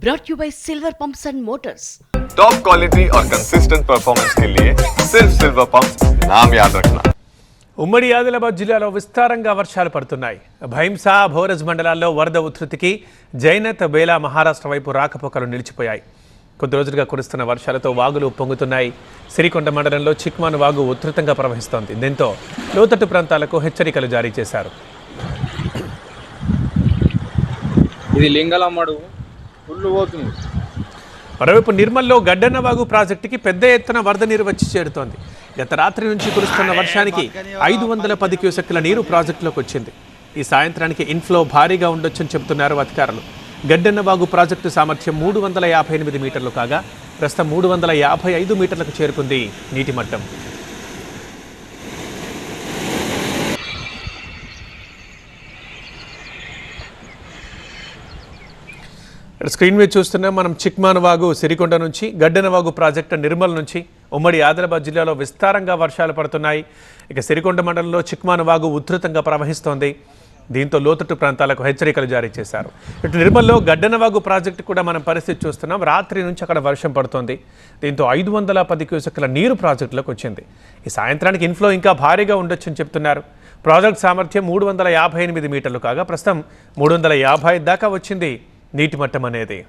brought you by Silver Pumps and Motors. Top quality और consistent performance के लिए सिर्फ सिल्वर पंप नाम याद रखना ఉమ్మడి ఆదిలాబాద్ జిల్లాలో విస్తారంగా వర్షాలు పడుతున్నాయి భైంసా భోరజ్ మండలాల్లో వరద ఉధృతికి జైనత్ బేలా మహారాష్ట్ర వైపు రాకపోకలు నిలిచిపోయాయి కొద్ది రోజులుగా కురుస్తున్న వర్షాలతో వాగులు పొంగుతున్నాయి సిరికొండ మండలంలో చిక్మాన్ వాగు ఉధృతంగా ప్రవహిస్తోంది దీంతో లోతట్టు ప్రాంతాలకు హెచ్చరికలు జారీ చేశారు ఇది లింగలమ్మడు ఫుల్ పోతుంది. మరోవైపు నిర్మల్లో గడ్డన్నవాగు ప్రాజెక్టుకి పెద్ద ఎత్తున వరద నీరు వచ్చి చేరుతోంది. గత రాత్రి నుంచి కురుస్తున్న వర్షానికి ఐదు వందల పది క్యూసెక్కుల నీరు ప్రాజెక్టులోకి వచ్చింది. ఈ సాయంత్రానికి ఇన్ఫ్లో భారీగా ఉండొచ్చని చెబుతున్నారు అధికారులు. గడ్డన్నవాగు ప్రాజెక్టు సామర్థ్యం మూడు వందల యాభై ఎనిమిది మీటర్లు కాగా ప్రస్తుతం మూడు వందల యాభై ఐదు మీటర్లకు చేరుకుంది నీటి మట్టం ఇక్కడ స్క్రీన్ మీద చూస్తున్నాం మనం చిక్మానవాగు సిరికొండ నుంచి గడ్డన వాగు ప్రాజెక్టు నిర్మల్ నుంచి ఉమ్మడి ఆదిలాబాద్ జిల్లాలో విస్తారంగా వర్షాలు పడుతున్నాయి. ఇక సిరికొండ మండలంలో చిక్మానవాగు ఉధృతంగా ప్రవహిస్తోంది. దీంతో లోతట్టు ప్రాంతాలకు హెచ్చరికలు జారీ చేశారు. ఇటు నిర్మల్లో గడ్డనవాగు ప్రాజెక్టు కూడా మనం పరిస్థితి చూస్తున్నాం. రాత్రి నుంచి అక్కడ వర్షం పడుతోంది. దీంతో ఐదు వందల పది క్యూసెక్ల నీరు ప్రాజెక్టులోకి వచ్చింది. ఈ సాయంత్రానికి ఇన్ఫ్లో ఇంకా భారీగా ఉండొచ్చని చెప్తున్నారు. ప్రాజెక్ట్ సామర్థ్యం మూడు వందల యాభై ఎనిమిది మీటర్లు కాగా ప్రస్తుతం మూడు వందల యాభై దాకా వచ్చింది. నీటి మట్టం అనేది.